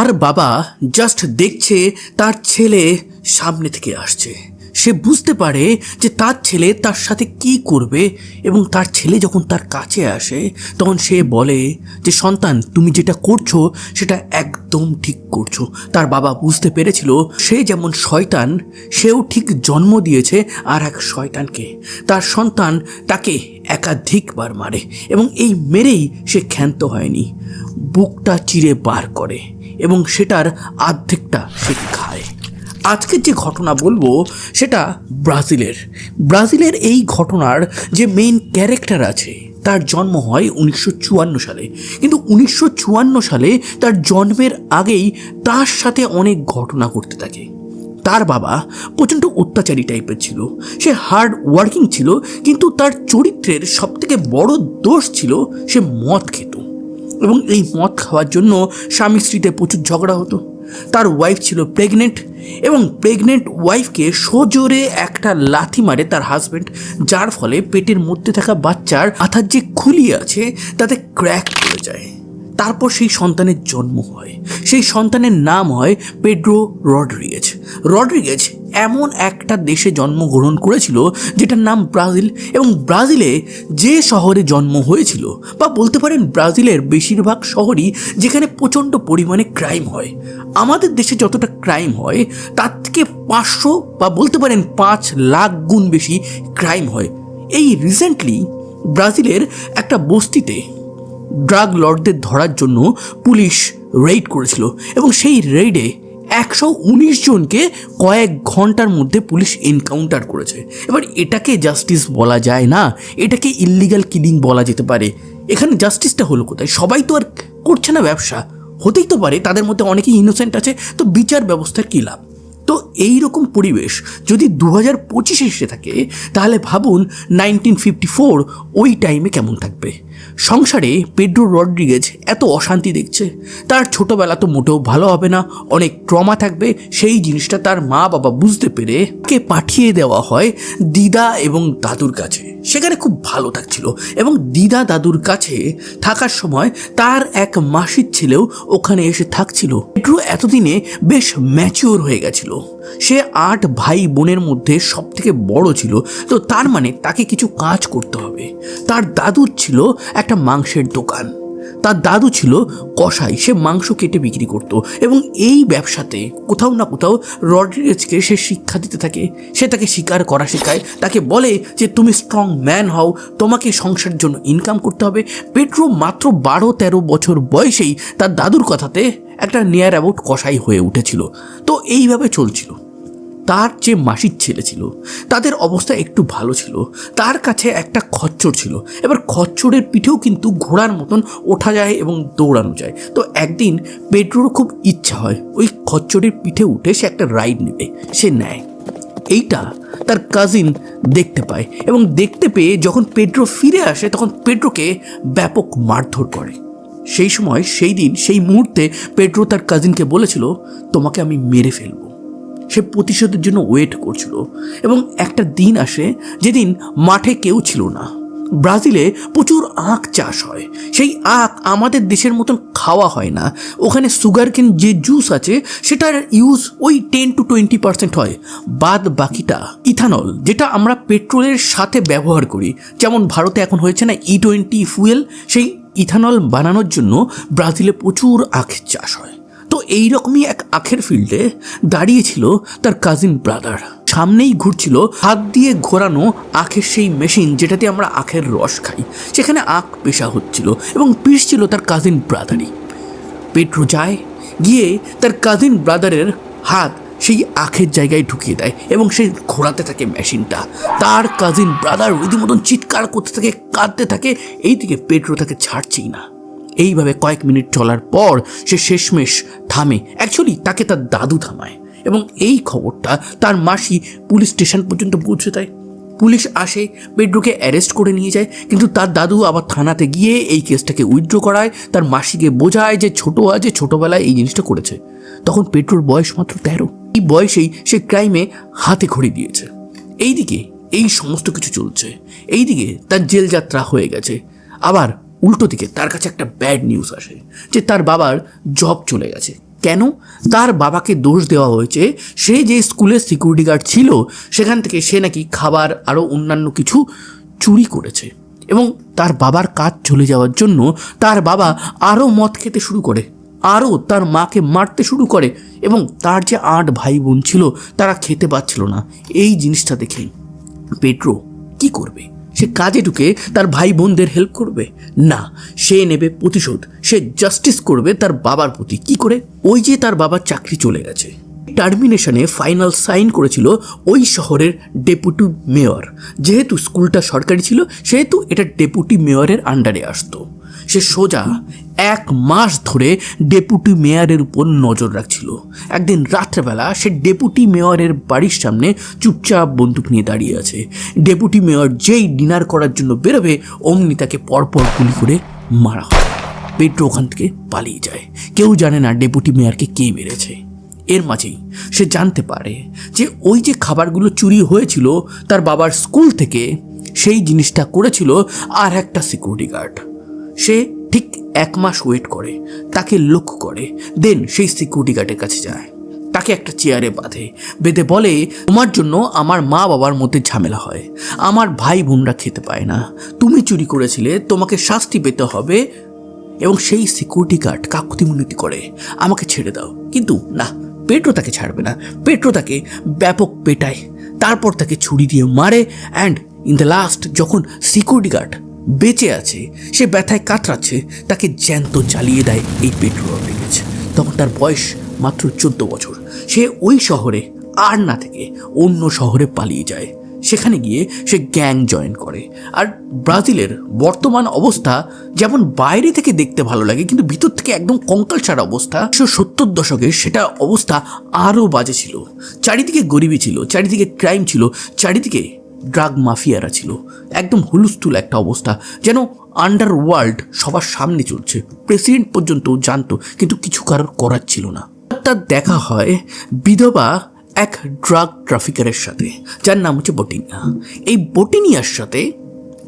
আর বাবা জাস্ট দেখছে তার ছেলে সামনে থেকে আসছে। সে বুঝতে পারে যে তার ছেলে তার সাথে কি করবে এবং তার ছেলে যখন তার কাছে আসে, তখন সে বলে যে, সন্তান, তুমি যেটা করছ সেটা একদম ঠিক করছ। তার বাবা বুঝতে পেরেছিল সে যেমন শয়তান, সেও ঠিক জন্ম দিয়েছে আর এক শয়তানকে। তার সন্তান তাকে একাধিকবার মারে এবং এই মেরেই সে ক্ষান্ত হয়নি। বুকটা চিরে বার করে। এবং সেটার আর্ধেকটা সে খায়। আজকের যে ঘটনা বলব, সেটা ব্রাজিলের। ব্রাজিলের এই ঘটনার যে মেইন ক্যারেক্টার আছে, তার জন্ম হয় উনিশশো চুয়ান্ন সালে। কিন্তু উনিশশো চুয়ান্ন সালে তার জন্মের আগেই তার সাথে অনেক ঘটনা ঘটতে থাকে। তার বাবা প্রচণ্ড অত্যাচারী টাইপের ছিল। সে হার্ড ওয়ার্কিং ছিল, কিন্তু তার চরিত্রের সবথেকে বড় দোষ ছিল সে মদ খেত। এবং এই মদ খাওয়ার জন্য স্বামী স্ত্রীতে প্রচুর ঝগড়া হতো। তার ওয়াইফ ছিল প্রেগনেন্ট এবং প্রেগনেন্ট ওয়াইফকে সজোরে একটা লাথি মারে তার হাজব্যান্ড যার ফলে পেটের মধ্যে থাকা বাচ্চার আথার যে খুলি আছে, তাতে ক্র্যাক পড়ে যায়। তারপর সেই সন্তানের জন্ম হয়। সেই সন্তানের নাম হয় পেড্রো রড্রিগেজ। রড্রিগেজ এমন একটা দেশে জন্মগ্রহণ করেছিল, যেটার নাম ব্রাজিল এবং ব্রাজিলে যে শহরে জন্ম হয়েছিল বা বলতে পারেন ব্রাজিলের বেশিরভাগ শহরই যেখানে প্রচণ্ড পরিমাণে ক্রাইম হয়। আমাদের দেশে যতটা ক্রাইম হয়, তার থেকে পাঁচশো বা বলতে পারেন পাঁচ লাখ গুণ বেশি ক্রাইম হয়। এই রিসেন্টলি ব্রাজিলের একটা বস্তিতে ড্রাগ লর্ডদের ধরার জন্য পুলিশ রেইড করেছিল এবং সেই রেইডে একশো উনিশ জনকে কয়েক ঘণ্টার মধ্যে পুলিশ এনকাউন্টার করেছে। এবার এটাকে জাস্টিস বলা যায় না, এটাকে ইল্লিগাল কিলিং বলা যেতে পারে। এখানে জাস্টিসটা হলো কোথায়? সবাই তো আর করছে না ব্যবসা। হতেই তো পারে, তাদের মধ্যে অনেকেই ইনোসেন্ট আছে, তো বিচার ব্যবস্থার কী লাভ? তো এই রকম পরিবেশ যদি দু হাজার পঁচিশে এসে থাকে, তাহলে ভাবুন নাইনটিন ফিফটি ফোর ওই টাইমে কেমন থাকবে? সংসারে পেড্রো রড্রিগেজ এত অশান্তি দেখছে। তার ছোটবেলা তো মোটেও ভালো হবে না, অনেক ট্রমা থাকবে, সেই জিনিসটা তার মা বাবা বুঝতে পেরে কে পাঠিয়ে দেওয়া হয় দিদা এবং দাদুর কাছে। সেখানে খুব ভালো থাকছিল এবং দিদা দাদুর কাছে থাকার সময় তার এক মাসির ছেলেও ওখানে এসে থাকছিল। পেড্রো এতদিনে বেশ ম্যাচিওর হয়ে গেছিল। সে আট ভাই বোনের মধ্যে সব থেকে বড় ছিল, তো তার মানে তাকে কিছু কাজ করতে হবে। তার দাদুর ছিল একটা মাংসের দোকান। তার দাদু ছিল কসাই, সে মাংস কেটে বিক্রি করত এবং এই ব্যবসাতে কোথাও না কোথাও রড্রিগেজকে সে শিক্ষা দিতে থাকে। সে তাকে স্বীকার করা শেখায়। তাকে বলে যে, তুমি স্ট্রং ম্যান হও, তোমাকে সংসারের জন্য ইনকাম করতে হবে। পেট্রো মাত্র বারো তেরো বছর বয়সেই তার দাদুর কথাতে একটা নিয়ার অ্যাবাউট কসাই হয়ে উঠেছিল। তো এইভাবে চলছিল। তার যে মাসির ছেলে ছিল, তাদের অবস্থা একটু ভালো ছিল। তার কাছে একটা খচ্চর ছিল। এবার খচ্চরের পিঠেও কিন্তু ঘোড়ার মতন ওঠা যায় এবং দৌড়ানো যায়। তো একদিন পেট্রোর খুব ইচ্ছা হয়, ওই খচ্চরের পিঠে উঠে সে একটা রাইড নেবে। সে নেয়। এইটা তার কাজিন দেখতে পায় এবং দেখতে পেয়ে যখন পেড্রো ফিরে আসে, তখন পেড্রোকে ব্যাপক মারধর করে। সেই সময়, সেই দিন, সেই মুহূর্তে পেড্রো তার কাজিনকে বলেছিল, তোমাকে আমি মেরে ফেলব। সে প্রতিশোধের জন্য ওয়েট করছিল এবং একটা দিন আসে যেদিন মাঠে কেউ ছিল না। ব্রাজিলে প্রচুর আখ চাষ হয়। সেই আখ আমাদের দেশের মতন খাওয়া হয় না। ওখানে সুগার কেন যে জুস আছে সেটার ইউজ ওই টেন টু টোয়েন্টি পার্সেন্ট হয়। বাদ বাকিটা ইথানল, যেটা আমরা পেট্রোলের সাথে ব্যবহার করি। যেমন ভারতে এখন হয়েছে না ই টোয়েন্টি ফুয়েল সেই ইথানল বানানোর জন্য ব্রাজিলে প্রচুর আখের চাষ হয়। তো এইরকমই এক আখের ফিল্ডে দাঁড়িয়েছিল তার কাজিন ব্রাদার সামনেই ঘুরছিল হাত দিয়ে ঘোরানো আখের সেই মেশিন যেটাতে আমরা আখের রস খাই। সেখানে আখ পেশা হচ্ছিল এবং পিসছিল তার কাজিন ব্রাদারই পেট্রো যায়, গিয়ে তার কাজিন ব্রাদারের হাত সেই আখের জায়গায় ঢুকিয়ে দেয় এবং সে ঘোরাতে থাকে মেশিনটা। তার কাজিন ব্রাদার রীতিমতন চিৎকার করতে থাকে, কাঁদতে থাকে, এইদিকে পেট্রো তাকে ছাড়ছেই না। এইভাবে কয়েক মিনিট চলার পর সে শেষমেশ থামে। অ্যাকচুয়ালি তাকে তার দাদু থামায় এবং এই খবরটা তার মাসি পুলিশ স্টেশন পর্যন্ত পৌঁছে দেয়। পুলিশ আসে পেড্রোকে অ্যারেস্ট করে নিয়ে যায়, কিন্তু তার দাদু আবার থানাতে গিয়ে এই কেসটাকে উইথড্র করায়। তার মাসিকে বোঝায় যে ছোট আছে, ছোটবেলায় এই জিনিসটা করেছে। তখন পেট্রোর বয়স মাত্র তেরো। এই বয়সেই সে ক্রাইমে হাতে খড়ি দিয়েছে। এইদিকে এই সমস্ত কিছু চলছে। এইদিকে তার জেল যাত্রা হয়ে গেছে। আবার উল্টো দিকে তার কাছে একটা ব্যাড নিউজ আসে যে তার বাবার জব চলে গেছে। কেন? তার বাবাকে দোষ দেওয়া হয়েছে। সে যে স্কুলের সিকিউরিটি গার্ড ছিল, সেখান থেকে সে নাকি খাবার আরও অন্যান্য কিছু চুরি করেছে। এবং তার বাবার কাজ চলে যাওয়ার জন্য তার বাবা আরও মদ খেতে শুরু করে। আরও তার মাকে মারতে শুরু করে এবং তার যে আট ভাই বোন ছিল, তারা খেতে পাচ্ছিল না। এই জিনিসটা দেখে পেট্রো কি করবে? সে কাজে ঢুকে তার ভাই বোনদের হেল্প করবে? না, সে নেবে প্রতিশোধ। সে জাস্টিস করবে তার বাবার প্রতি। কি করে? ওই যে তার বাবার চাকরি চলে গেছে। টার্মিনেশনে ফাইনাল সাইন করেছিল ওই শহরের ডেপুটি মেয়র যেহেতু স্কুলটা সরকারি ছিল, সেহেতু এটা ডেপুটি মেয়রের আন্ডারে আসতো। সে সোজা এক মাস ধরে ডেপুটি মেয়রের উপর নজর রাখছিল। একদিন রাত্রেবেলা সে ডেপুটি মেয়রের বাড়ির সামনে চুপচাপ বন্দুক নিয়ে দাঁড়িয়ে আছে। ডেপুটি মেয়র যেই ডিনার করার জন্য বেরোবে, অমনি তাকে পরপর গুলি করে মারা হয়। পেট্রো ওখান থেকে পালিয়ে যায়। কেউ জানে না ডেপুটি মেয়রকে কে মেরেছে। এর মাঝেই সে জানতে পারে যে ওই যে খাবারগুলো চুরি হয়েছিল, তার বাবার স্কুল থেকে সেই জিনিসটা করেছিল আর একটা সিকিউরিটি গার্ড। সে ঠিক এক মাস ওয়েট করে, তাকে লক্ষ্য করে দেন সেই সিকিউরিটি গার্ডের কাছে যায়। তাকে একটা চেয়ারে বাঁধে, বেঁধে বলে, তোমার জন্য আমার মা বাবার মধ্যে ঝামেলা হয়। আমার ভাই বোনরা খেতে পায় না। তুমি চুরি করেছিলে, তোমাকে শাস্তি পেতে হবে। এবং সেই সিকিউরিটি গার্ড কাকুতি মিনতি করে, আমাকে ছেড়ে দাও। কিন্তু না পেট্রো তাকে ছাড়বে না। পেট্রো তাকে ব্যাপক পেটায়। তারপর তাকে ছুরি দিয়ে মারে অ্যান্ড ইন দ্য লাস্ট যখন সিকিউরিটি গার্ড বেঁচে আছে, সে ব্যথায় কাতরাচ্ছে, তাকে জ্যান্ত জ্বালিয়ে দেয় এই পেট্রো রড্রিগেজ তখন তার বয়স মাত্র চোদ্দ বছর। সে ওই শহরে, আর না থেকে অন্য শহরে পালিয়ে যায়। সেখানে গিয়ে সে গ্যাং জয়েন করে। আর ব্রাজিলের বর্তমান অবস্থা যেমন বাইরে থেকে দেখতে ভালো লাগে, কিন্তু ভিতর থেকে একদম কঙ্কাল ছাড়া অবস্থা উনিশশো সত্তর দশকে সেটা অবস্থা আরও বাজে ছিল। চারিদিকে গরিবী ছিল, চারিদিকে ক্রাইম ছিল, চারিদিকে ড্রাগ মাফিয়ারা ছিল। একদম হুলুস্থুল একটা অবস্থা, যেন আন্ডারওয়ার্ল্ড সবার সামনে চলছে। প্রেসিডেন্ট পর্যন্ত জানতো, কিন্তু কিছু কারোর করার ছিল না। তার দেখা হয় বিধবা এক ড্রাগ ট্রাফিকারের সাথে, যার নাম হচ্ছে বটিনিয়া। এই বটিনিয়ার সাথে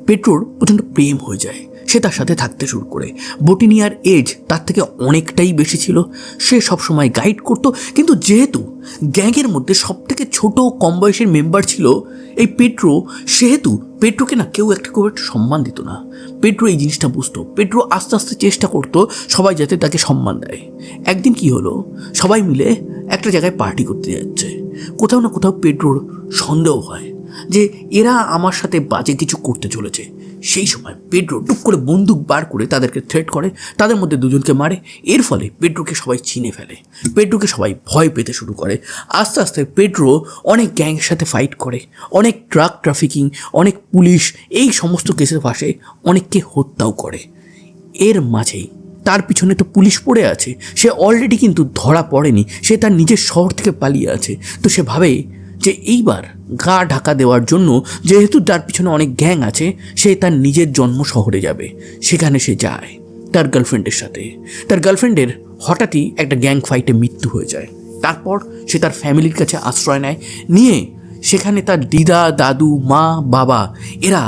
পেট্রোর প্রচণ্ড প্রেম হয়ে যায়। সে তার সাথে থাকতে শুরু করে। বটিনিয়ার এজ তার থেকে অনেকটাই বেশি ছিল। সে সবসময় গাইড করতো, কিন্তু যেহেতু গ্যাংয়ের মধ্যে সব থেকে ছোটো কম বয়সের মেম্বার ছিল, এই পেট্রো, সেহেতু পেট্রোকে না কেউ একটা খুব একটা সম্মান দিত না। পেট্রো এই জিনিসটা বুঝতো। পেট্রো আস্তে আস্তে চেষ্টা করতো সবাই যাতে তাকে সম্মান দেয়। একদিন কি হলো? সবাই মিলে একটা জায়গায় পার্টি করতে যাচ্ছে। কোথাও না কোথাও পেট্রোর সন্দেহ হয় যে এরা আমার সাথে বাজে কিছু করতে চলেছে। সেই সময় পেড্রো টুক করে বন্দুক বার করে তাদেরকে থ্রেট করে, তাদের মধ্যে দুজনকে মারে, এর ফলে পেড্রোকে সবাই চিনে ফেলে। পেড্রোকে সবাই ভয় পেতে শুরু করে। আস্তে আস্তে পেড্রো অনেক গ্যাংয়ের সাথে ফাইট করে, অনেক ট্রাক ট্রাফিকিং অনেক পুলিশ, এই সমস্ত কেসের পাশে অনেককে হত্যাও করে। এর মাঝেই তার পিছনে তো পুলিশ পড়ে আছে, সে অলরেডি কিন্তু ধরা পড়েনি, সে তার নিজের শহর থেকে পালিয়ে আছে। তো সে ভাবে যে এইবার গা ঢাকা দেওয়ার জন্য যেহেতু তার পিছনে অনেক গ্যাং আছে, সে তার নিজের জন্ম শহরে যাবে। সেখানে সে যায় তার গার্লফ্রেন্ডের সাথে। তার গার্লফ্রেন্ডের হঠাৎই একটা গ্যাং ফাইটে মৃত্যু হয়ে যায়। তারপর সে তার ফ্যামিলির কাছে আশ্রয় নেয়। নিয়ে সেখানে তার দিদা, দাদু, মা, বাবা এরা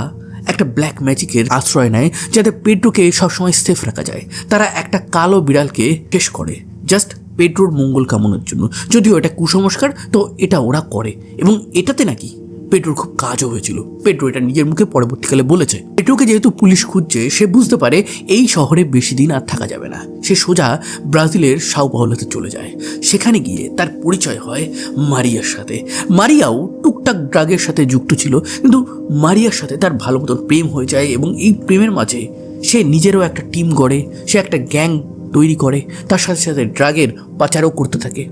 একটা ব্ল্যাক ম্যাজিকের আশ্রয় নেয়, যাতে পেড্রোকে সবসময় সেফ রাখা যায়। তারা একটা কালো বিড়ালকে শেষ করে। জাস্ট পেড্রোর মঙ্গল কামনার জন্য। যদিও এটা কুসংস্কার, তো এটা ওরা করে। এবং এটাতে নাকি পেট্রোর খুব কাজও হয়েছিল। পেট্রো এটা নিজের মুখে পরবর্তীকালে বলেছে। পেট্রোকে যেহেতু পুলিশ খুঁজছে, সে বুঝতে পারে এই শহরে বেশি দিন আর থাকা যাবে না। সে সোজা ব্রাজিলের সাউ পাওলাতে চলে যায়। সেখানে গিয়ে তার পরিচয় হয় মারিয়ার সাথে। মারিয়াও টুকটাক ড্রাগের সাথে যুক্ত ছিল, কিন্তু মারিয়ার সাথে তার ভালো মতন প্রেম হয়ে যায় এবং এই প্রেমের মাঝে সে নিজেরও একটা টিম গড়ে, সে একটা গ্যাং তৈরি করে, তার সাথে সাথে ড্রাগের পাচারও করতে থাকে।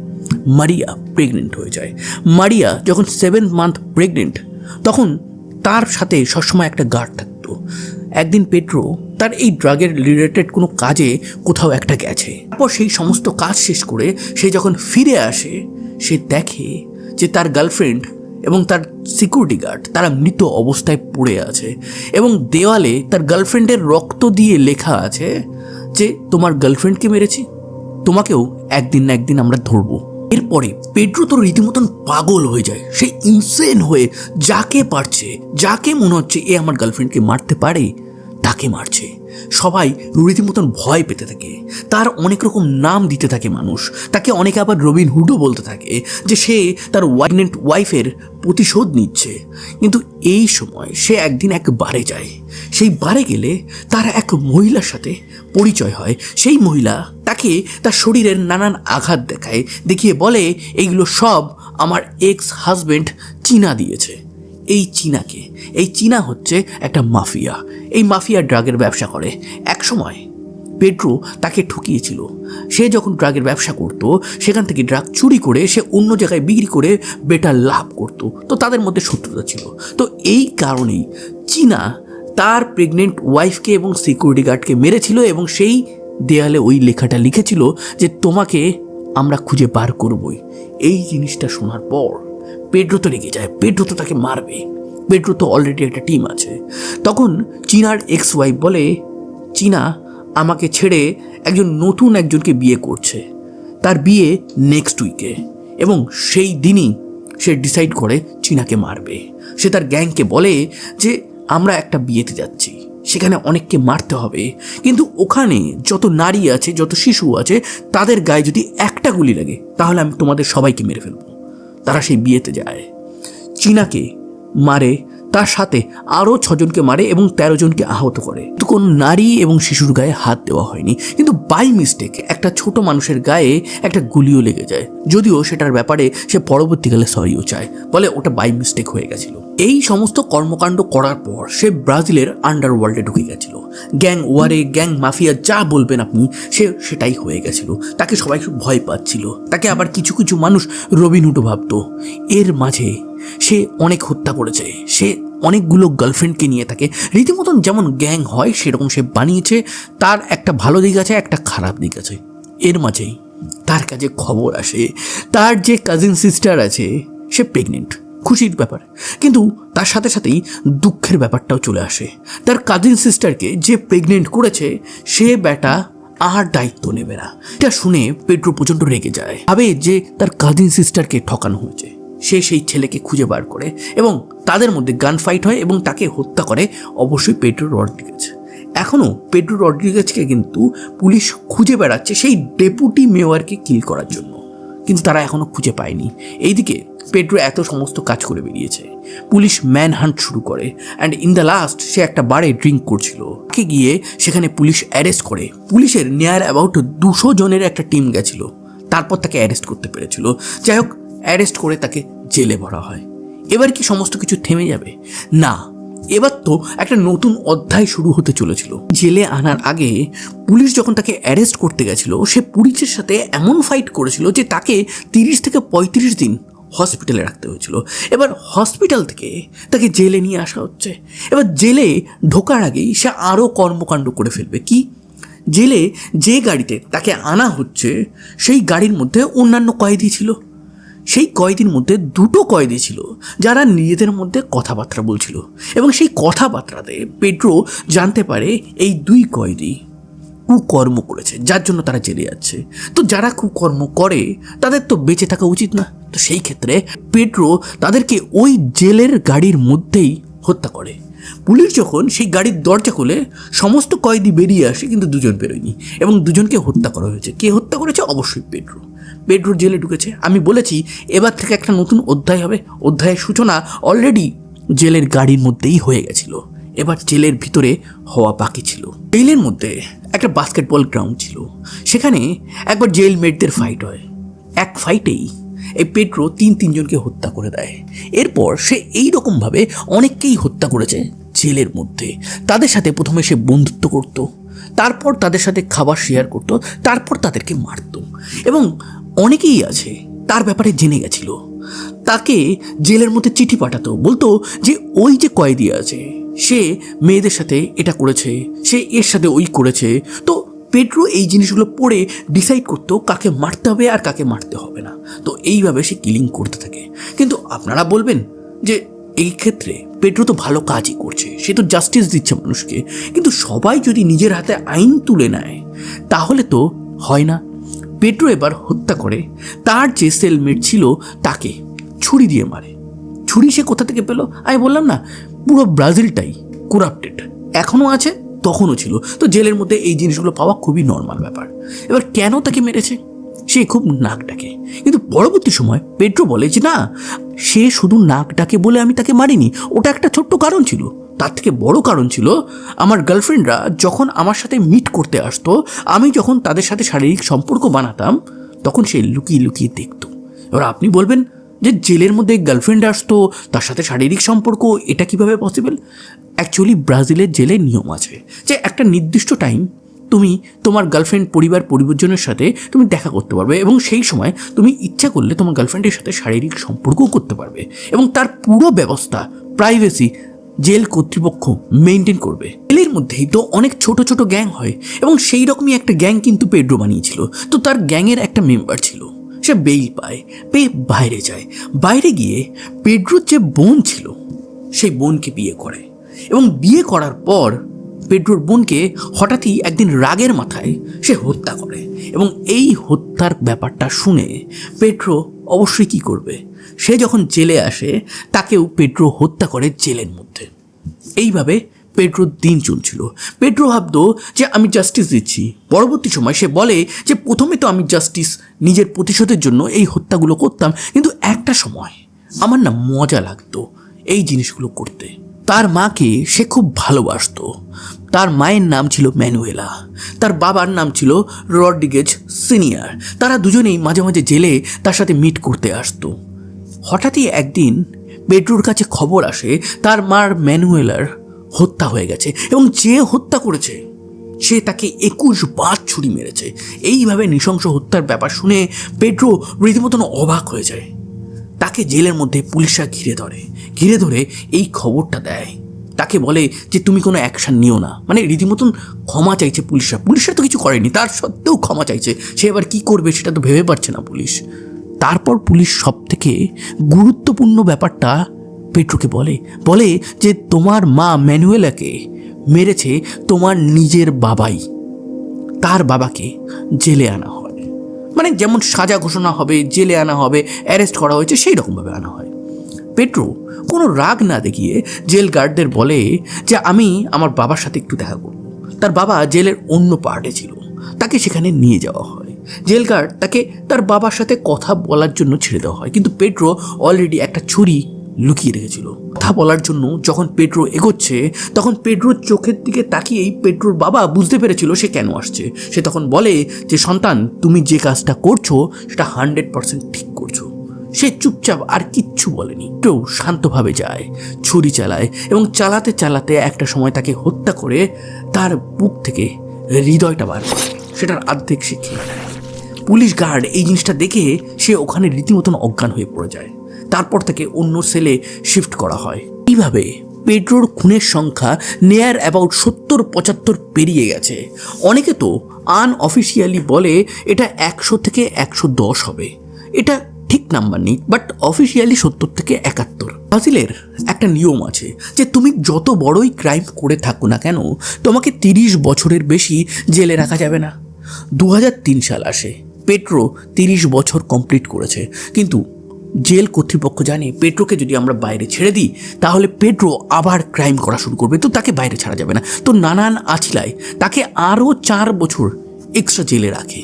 মারিয়া প্রেগনেন্ট হয়ে যায়। মারিয়া যখন সেভেন মান্থ প্রেগনেন্ট তখন তার সাথে সবসময় একটা গার্ড থাকতো। একদিন পেট্রো তার এই ড্রাগের রিলেটেড কোনো কাজে কোথাও একটা গেছে। তারপর সেই সমস্ত কাজ শেষ করে সে যখন ফিরে আসে, সে দেখে যে তার গার্লফ্রেন্ড এবং তার সিকিউরিটি গার্ড তারা মৃত অবস্থায় পড়ে আছে এবং দেওয়ালে তার গার্লফ্রেন্ডের রক্ত দিয়ে লেখা আছে যে তোমার গার্লফ্রেন্ডকে মেরেছে, তোমাকেও একদিন না একদিন আমরা ধরবো। এরপরে পেড্রো তো রীতিমতন পাগল হয়ে যায়, সে ইনসেন হয়ে যাকে পারছে, যাকে মনে হচ্ছে এ আমার গার্লফ্রেন্ডকে মারতে পারে, তাকে মারছে। সবাই রীতিমতন ভয় পেতে থাকে। তার অনেক রকম নাম দিতে থাকে মানুষ। তাকে অনেকে আবার রবিন হুডও বলতে থাকে যে সে তার ওয়াইনেন্ট ওয়াইফের প্রতিশোধ নিচ্ছে। কিন্তু এই সময় সে একদিন এক বারে যায়। সেই বারে গেলে তার এক মহিলার সাথে পরিচয় হয়। সেই মহিলা তাকে তার শরীরের নানান আঘাত দেখায়, দেখিয়ে বলে, এইগুলো সব আমার এক্স হাজবেন্ড চীনা দিয়েছে। এই চীনাকে। এই চীনা হচ্ছে একটা মাফিয়া। এই মাফিয়া ড্রাগের ব্যবসা করে। এক সময় পেড্রো তাকে ঠকিয়েছিল। সে যখন ড্রাগের ব্যবসা করত, সেখান থেকে ড্রাগ চুরি করে সে অন্য জায়গায় বিক্রি করে বেটার লাভ করত। তো তাদের মধ্যে শত্রুতা ছিল। তো এই কারণেই চীনা তার প্রেগনেন্ট ওয়াইফকে এবং সিকিউরিটি গার্ডকে মেরেছিল এবং সেই দেয়ালে ওই লেখাটা লিখেছিল যে, তোমাকে আমরা খুঁজে বার করবই। এই জিনিসটা শোনার পর পেড্রো তো রেগে যায় পেড্রো তো তাকে মারবে। পেড্রো তো অলরেডি একটা টিম আছে। তখন চীনার এক্স ওয়াইফ বলে, চীনা, আমাকে ছেড়ে একজন নতুন একজনকে বিয়ে করছে। তার বিয়ে নেক্সট উইকে এবং সেই দিনই সে ডিসাইড করে চীনাকে মারবে। সে তার গ্যাংকে বলে যে, আমরা একটা বিয়েতে যাচ্ছি। সেখানে অনেককে মারতে হবে। কিন্তু ওখানে যত নারী আছে, যত শিশু আছে, তাদের গায়ে যদি একটা গুলি লাগে, তাহলে আমি তোমাদের সবাইকে মেরে ফেলব। তারা সেই বিয়েতে যায়। চীনাকে মারে তার সাথে আরও ছজনকে মারে এবং তেরো জনকে আহত করে। কিন্তু কোনো নারী এবং শিশুর গায়ে হাত দেওয়া হয়নি। কিন্তু বাই মিস্টেক একটা ছোট মানুষের গায়ে একটা গুলিও লেগে যায়। যদিও সেটার ব্যাপারে সে পরবর্তীকালে সরিও চায়। বলে ওটা বাই মিস্টেক হয়ে গেছিল। এই সমস্ত কর্মকাণ্ড করার পর সে ব্রাজিলের আন্ডারওয়ার্ল্ডে ঢুকে গেছিল। গ্যাং ওয়ারে, গ্যাং মাফিয়া যা বলবেন আপনি, সে সেটাই হয়ে গেছিল। তাকে সবাই ভয় পাচ্ছিল। তাকে আবার কিছু কিছু মানুষ রবিনহুডও ভাবতো। এর মাঝে সে অনেক হত্যা করেছে। সে অনেকগুলো গার্লফ্রেন্ডকে নিয়ে থাকে। রীতিমতন যেমন গ্যাং হয়, সেরকম সে বানিয়েছে। তার একটা ভালো দিক আছে, একটা খারাপ দিক আছে। এর মাঝেই তার কাছে খবর আসে, তার যে কাজিন সিস্টার আছে, সে প্রেগনেন্ট খুশির ব্যাপার। কিন্তু তার সাথে সাথেই দুঃখের ব্যাপারটাও চলে আসে। তার কাজিন সিস্টারকে যে প্রেগনেন্ট করেছে, সে বেটা আর দায়িত্ব নেবে না। এটা শুনে পেট্রো প্রচণ্ড রেগে যায়। ভাবে যে তার কাজিন সিস্টারকে ঠকানো হয়েছে। সে সেই ছেলেকে খুঁজে বার করে এবং তাদের মধ্যে গান ফাইট হয় এবং তাকে হত্যা করে। অবশ্যই পেট্রো রড্রিগেজ। এখনও পেড্রো রড্রিগেজকে কিন্তু পুলিশ খুঁজে বেড়াচ্ছে সেই ডেপুটি মেয়রকে কিল করার জন্য। কিন্তু তারা এখনও খুঁজে পায়নি। এইদিকে পেড্রো এত সমস্ত কাজ করে বেরিয়েছে। পুলিশ ম্যান হান্ট শুরু করে অ্যান্ড ইন দ্য লাস্ট সে একটা বারে ড্রিঙ্ক করছিল। তাকে গিয়ে সেখানে পুলিশ অ্যারেস্ট করে। পুলিশের নিয়ার অ্যাবাউট দুশো জনের একটা টিম গেছিল। তারপর তাকে অ্যারেস্ট করতে পেরেছিল। যাই হোক অ্যারেস্ট করে তাকে জেলে ভরা হয়। এবার কি সমস্ত কিছু থেমে যাবে? না, এবার তো একটা নতুন অধ্যায় শুরু হতে চলেছিল। জেলে আনার আগে পুলিশ যখন তাকে অ্যারেস্ট করতে গেছিল, সে পুলিশের সাথে এমন ফাইট করেছিল যে তাকে তিরিশ থেকে পঁয়ত্রিশ দিন হসপিটালে রাখতে হয়েছিল। এবার হসপিটাল থেকে তাকে জেলে নিয়ে আসা হচ্ছে। এবার জেলে ঢোকার আগেই সে আরও কর্মকাণ্ড করে ফেলবে। কি? জেলে যে গাড়িতে তাকে আনা হচ্ছে, সেই গাড়ির মধ্যে অন্যান্য কয়েদি ছিল। সেই কয়েদির মধ্যে দুটো কয়েদি ছিল, যারা নিজেদের মধ্যে কথাবার্তা বলছিল এবং সেই কথাবার্তাতে পেড্রো জানতে পারে এই দুই কয়েদি কুকর্ম করেছে, যার জন্য তারা জেলে যাচ্ছে। তো যারা কুকর্ম করে, তাদের তো বেঁচে থাকা উচিত না। তো সেই ক্ষেত্রে পেড্রো তাদেরকে ওই জেলের গাড়ির মধ্যেই হত্যা করে। পুলিশ যখন সেই গাড়ির দরজা খুলে, সমস্ত কয়েদি বেরিয়ে আসে, কিন্তু দুজন বেরোয়নি এবং দুজনকে হত্যা করা হয়েছে। কে হত্যা করেছে? অবশ্যই পেড্রো। পেড্রো জেলে ঢুকেছে। আমি বলেছি, এবার থেকে একটা নতুন অধ্যায় হবে। অধ্যায়ের সূচনা অলরেডি জেলের গাড়ির মধ্যেই হয়ে গেছিল। এবার জেলের ভিতরে হওয়া বাকি ছিল। জেলের মধ্যে একটা বাস্কেটবল গ্রাউন্ড ছিল। সেখানে একবার জেল মেটদের ফাইট হয়। এক ফাইটেই এই পেট্রো তিন তিনজনকে হত্যা করে দেয়। এরপর সে এই রকমভাবে অনেককেই হত্যা করেছে জেলের মধ্যে। তাদের সাথে প্রথমে সে বন্ধুত্ব করত। তারপর তাদের সাথে খাবার শেয়ার করত। তারপর তাদেরকে মারত। এবং অনেকেই আছে, তার ব্যাপারে জেনে গেছিল। তাকে জেলের মধ্যে চিঠি পাঠাতো, বলতো যে ওই যে কয়েদি আছে, সে মেয়েদের সাথে এটা করেছে, সে এর সাথে ওই করেছে। তো পেড্রো এই জিনিসগুলো পড়ে ডিসাইড করতো কাকে মারতে হবে আর কাকে মারতে হবে না। তো এইভাবে সে কিলিং করতে থাকে। কিন্তু আপনারা বলবেন যে এই ক্ষেত্রে পেড্রো তো ভালো কাজই করছে, সে তো জাস্টিস দিচ্ছে মানুষকে। কিন্তু সবাই যদি নিজের হাতে আইন তুলে নেয়, তাহলে তো হয় না। পেড্রো এবার হত্যা করে। তার যে সেলমেট ছিল তাকে ছুরি দিয়ে মারে। ছুরি সে কোথা থেকে পেল? আমি বললাম না, পুরো ব্রাজিলটাই করাপ্টেড এখনও আছে, তখনও ছিল। তো জেলের মধ্যে এই জিনিসগুলো পাওয়া খুবই নর্মাল ব্যাপার। এবার কেন তাকে মেরেছে? সে খুব নাক ডাকে। কিন্তু পরবর্তী সময় পেট্রো বলে যে, না, সে শুধু নাক ডাকে বলে আমি তাকে মারিনি। ওটা একটা ছোট্ট কারণ ছিল। তার থেকে বড় কারণ ছিল, আমার গার্লফ্রেন্ডরা যখন আমার সাথে মিট করতে আসতো, আমি যখন তাদের সাথে শারীরিক সম্পর্ক বানাতাম, তখন সে লুকিয়ে লুকিয়ে দেখতো। এবার আপনি বলবেন যে জেলের মধ্যে গার্লফ্রেন্ড আসতো, তার সাথে শারীরিক সম্পর্ক, এটা কীভাবে পসিবল অ্যাকচুয়ালি ব্রাজিলের জেলে নিয়ম আছে যে একটা নির্দিষ্ট টাইম তুমি তোমার গার্লফ্রেন্ড পরিবার পরিবর্জনের সাথে তুমি দেখা করতে পারবে এবং সেই সময় তুমি ইচ্ছা করলে তোমার গার্লফ্রেন্ডের সাথে শারীরিক সম্পর্কও করতে পারবে এবং তার পুরো ব্যবস্থা প্রাইভেসি জেল কর্তৃপক্ষ মেনটেন করবে। জেলের মধ্যেই তো অনেক ছোট ছোট গ্যাং হয় এবং সেই রকমই একটা গ্যাং কিন্তু পেড্রো বানিয়েছিল। তো তার গ্যাংয়ের একটা মেম্বার ছিল। সে বেইল পায়, পেয়ে বাইরে যায়। বাইরে গিয়ে পেড্রোর যে বোন ছিল, সেই বোনকে বিয়ে করে। এবং বিয়ে করার পর পেড্রোর বোনকে হঠাৎই একদিন রাগের মাথায় সে হত্যা করে। এবং এই হত্যার ব্যাপারটা শুনে পেড্রো অবশ্যই কি করবে? সে যখন জেলে আসে, তাকেও পেড্রো হত্যা করে জেলের মধ্যে। এইভাবে পেড্রোর দিন চলছিল। পেড্রো ভাবতো যে আমি জাস্টিস দিচ্ছি। পরবর্তী সময় সে বলে যে, প্রথমে তো আমি জাস্টিস নিজের প্রতিশোধের জন্য এই হত্যাগুলো করতাম, কিন্তু একটা সময় আমার না মজা লাগতো এই জিনিসগুলো করতে। তার মাকে সে খুব ভালোবাসতো। তার মায়ের নাম ছিল ম্যানুয়েলা। তার বাবার নাম ছিল রড্রিগেজ সিনিয়র। তারা দুজনেই মাঝে মাঝে জেলে তার সাথে মিট করতে আসতো। হঠাৎই একদিন পেড্রোর কাছে খবর আসে, তার মার ম্যানুয়েলার হত্যা হয়ে গেছে এবং যে হত্যা করেছে, সে তাকে একুশ বার ছুরি মেরেছে। এইভাবে নৃশংস হত্যার ব্যাপার শুনে পেড্রো রীতিমতন অবাক হয়ে যায়। তাকে জেলের মধ্যে পুলিশরা ঘিরে ধরে। ঘিরে ধরে এই খবরটা দেয়। তাকে বলে যে, তুমি কোনো অ্যাকশন নিও না। মানে রীতিমতন ক্ষমা চাইছে পুলিশরা। পুলিশরা তো কিছু করেনি, তার সত্ত্বেও ক্ষমা চাইছে। সে এবার কি করবে সেটা তো ভেবে পারছে না পুলিশ। তারপর পুলিশ সব থেকে গুরুত্বপূর্ণ ব্যাপারটা পেট্রোকে বলে। বলে যে তোমার মা ম্যানুয়েলাকে মেরেছে তোমার নিজের বাবাই। তার বাবাকে জেলে আনা হয়। মানে যেমন সাজা ঘোষণা হবে, জেলে আনা হবে, অ্যারেস্ট করা হয়েছে, সেই রকমভাবে আনা হয়। পেট্রো কোনো রাগ না দেখিয়ে জেল গার্ডদের বলে যে আমি আমার বাবার সাথে একটু দেখা করব। তার বাবা জেলের অন্য পার্টে ছিল। তাকে সেখানে নিয়ে যাওয়া হয়। জেল গার্ড তাকে তার বাবার সাথে কথা বলার জন্য ছেড়ে দেওয়া হয়। কিন্তু পেট্রো অলরেডি একটা ছুরি লুকিয়ে রেখেছিল। কথা বলার জন্য যখন পেট্রো এগোচ্ছে, তখন পেট্রোর চোখের দিকে তাকিয়েই পেট্রোর বাবা বুঝতে পেরেছিল সে কেন আসছে। সে তখন বলে যে, সন্তান, তুমি যে কাজটা করছ, সেটা হান্ড্রেড পার্সেন্ট ঠিক করছ। সে চুপচাপ আর কিচ্ছু বলেনি। কেউ শান্তভাবে যায়, ছুরি চালায় এবং চালাতে চালাতে একটা সময় তাকে হত্যা করে তার বুক থেকে হৃদয়টা বার করে। সেটার আর্ধেক নেয়। পুলিশ গার্ড এই জিনিসটা দেখে সে ওখানে রীতিমতন অজ্ঞান হয়ে পড়ে যায়। তারপর তাকে অন্য সেলে শিফট করা হয়। এইভাবে পেড্রোর খুনের সংখ্যা নেয়ার অ্যাবাউট সত্তর, পঁচাত্তর পেরিয়ে গেছে। অনেকে তো আনঅফিসিয়ালি বলে এটা একশো থেকে একশো দশ হবে। এটা ঠিক নাম্বার নেই বাট অফিসিয়ালি সত্তর থেকে একাত্তর। ব্রাজিলের একটা নিয়ম আছে যে তুমি যত বড়ই ক্রাইম করে থাকো না কেন, তোমাকে তিরিশ বছরের বেশি জেলে রাখা যাবে না। দু হাজার তিন সাল আসে। পেট্রো তিরিশ বছর কমপ্লিট করেছে। কিন্তু জেল কর্তৃপক্ষ জানে পেট্রোকে যদি আমরা বাইরে ছেড়ে দিই, তাহলে পেট্রো আবার ক্রাইম করা শুরু করবে। তো তাকে বাইরে ছাড়া যাবে না। তো নানান আছিলায় তাকে আরও চার বছর এক্সট্রা জেলে রাখে।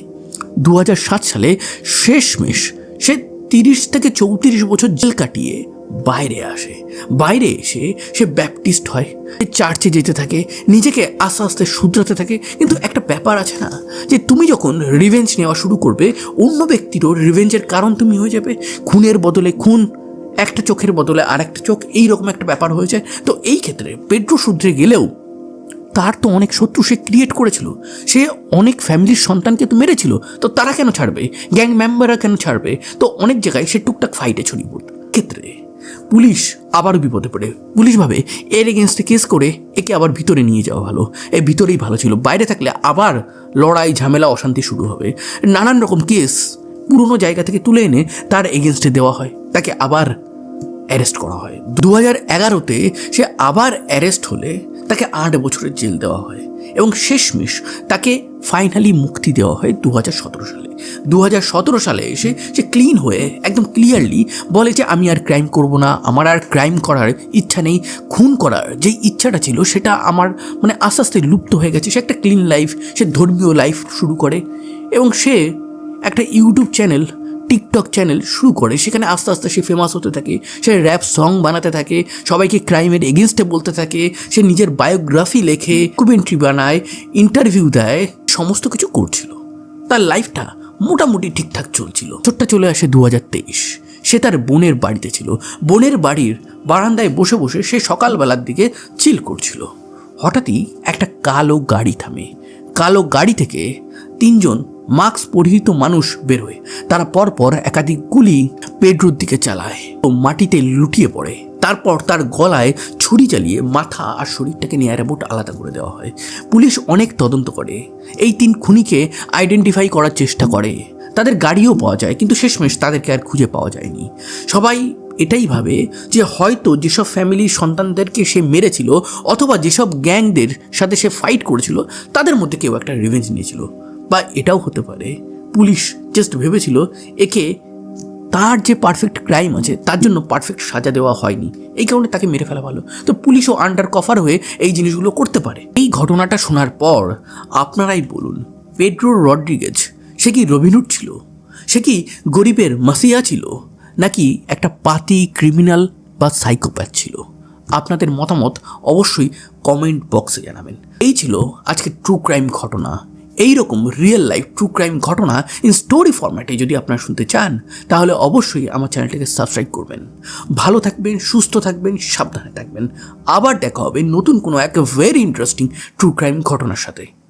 দু হাজার সাত সালে শেষমেশ সে তিরিশ থেকে চৌত্রিশ বছর জেল কাটিয়ে বাইরে আসে। বাইরে এসে সে ব্যাপটিস্ট হয়। চার্চে যেতে থাকে, নিজেকে আস্তে আস্তে শুধরাতে থাকে। কিন্তু একটা ব্যাপার আছে না, যে তুমি যখন রিভেঞ্জ নেওয়া শুরু করবে, অন্য ব্যক্তিরও রিভেঞ্জের কারণ তুমি হয়ে যাবে। খুনের বদলে খুন, একটা চোখের বদলে আর একটা চোখ, এইরকম একটা ব্যাপার হয়ে যায়। তো এই ক্ষেত্রে পেট্রো শুধরে গেলেও তার তো অনেক শত্রু সে ক্রিয়েট করেছিল। সে অনেক ফ্যামিলির সন্তানকে তো মেরেছিল। তো তারা কেন ছাড়বে? গ্যাং মেম্বাররা কেন ছাড়বে? তো অনেক জায়গায় সে টুকটাক ফাইটে ছড়িয়ে পড়ত ক্ষেত্রে পুলিশ আবারও বিপদে পড়ে। পুলিশ ভাবে, এর এগেনস্টে কেস করে একে আবার ভিতরে নিয়ে যাওয়া ভালো। এ ভিতরেই ভালো ছিল। বাইরে থাকলে আবার লড়াই, ঝামেলা, অশান্তি শুরু হবে। নানান রকম কেস পুরনো জায়গা থেকে তুলে এনে তার এগেনস্টে দেওয়া হয়। তাকে আবার অ্যারেস্ট করা হয়। দু হাজার এগারোতে সে আবার অ্যারেস্ট হলে তাকে আট বছরের জেল দেওয়া হয়। এবং শেষমেশ তাকে ফাইনালি মুক্তি দেওয়া হয় দু হাজার সতেরো সালে। দু হাজার সতেরো সালে এসে সে ক্লিন হয়ে একদম ক্লিয়ারলি বলে যে আমি আর ক্রাইম করব না, আমার আর ক্রাইম করার ইচ্ছা নেই। খুন করার যে ইচ্ছাটা ছিল সেটা আমার মানে আস্তে আস্তে লুপ্ত হয়ে গেছে। সে একটা ক্লিন লাইফ সে ধর্মীয় লাইফ শুরু করে এবং সে একটা ইউটিউব চ্যানেল টিকটক চ্যানেল শুরু করে। সেখানে আস্তে আস্তে সে ফেমাস হতে থাকে, সে র্যাপ সং বানাতে থাকে, সবাইকে ক্রাইমের এগেনস্টে বলতে থাকে, সে নিজের বায়োগ্রাফি লেখে কমেন্ট্রি বানায় ইন্টারভিউ দেয়, সমস্ত কিছু করছিল। তার লাইফটা মোটামুটি ঠিকঠাক চলছিল। ছোট্টা চলে আসে দু হাজার তেইশ। সে তার বোনের বাড়িতে ছিল। বোনের বাড়ির বারান্দায় বসে বসে সে সকালবেলার দিকে চিল করছিল। হঠাৎই একটা কালো গাড়ি থামে। কালো গাড়ি থেকে তিনজন মাস্ক পরিহিত মানুষ বেরোয় তারা পরপর একাধিক গুলি পেড্রোর দিকে চালায় ও মাটিতে লুটিয়ে পড়ে। তারপর তার গলায় ছুরি চালিয়ে মাথা আর শরীরটাকে নিয়ে অ্যারাবোট আলাদা করে দেওয়া হয়। পুলিশ অনেক তদন্ত করে। এই তিন খুনিকে আইডেন্টিফাই করার চেষ্টা করে। তাদের গাড়িও পাওয়া যায়, কিন্তু শেষমেশ তাদেরকে আর খুঁজে পাওয়া যায়নি। সবাই এটাই ভাবে যে হয়তো যেসব ফ্যামিলির সন্তানদেরকে সে মেরেছিল অথবা যেসব গ্যাংদের সাথে সে ফাইট করেছিল, তাদের মধ্যে কেউ একটা রিভেঞ্জ নিয়েছিল। বা এটাও হতে পারে। পুলিশ জাস্ট ভেবেছিল, একে তার যে পারফেক্ট ক্রাইম আছে, তার জন্য পারফেক্ট সাজা দেওয়া হয়নি। এই কারণে তাকে মেরে ফেলা ভালো। তো পুলিশও আন্ডার কভার হয়ে এই জিনিসগুলো করতে পারে। এই ঘটনাটা শোনার পর আপনারাই বলুন, পেড্রো রড্রিগেজ, সে কি রবিনুট ছিল? সে কি গরিবের মাসিয়া ছিল? নাকি একটা পাতি ক্রিমিনাল বা সাইকোপ্যাথ ছিল? আপনাদের মতামত অবশ্যই কমেন্ট বক্সে জানাবেন। এই ছিল আজকে ট্রু ক্রাইম ঘটনা। এই রকম রিয়েল লাইফ ট্রু ক্রাইম ঘটনা ইন স্টোরি ফরম্যাটে যদি আপনারা শুনতে চান, তাহলে অবশ্যই আমার চ্যানেলটিকে সাবস্ক্রাইব করবেন। ভালো থাকবেন, সুস্থ থাকবেন, সাবধানে থাকবেন। আবার দেখা হবে নতুন কোনো এক ভেরি ইন্টারেস্টিং ট্রু ক্রাইম ঘটনার সাথে।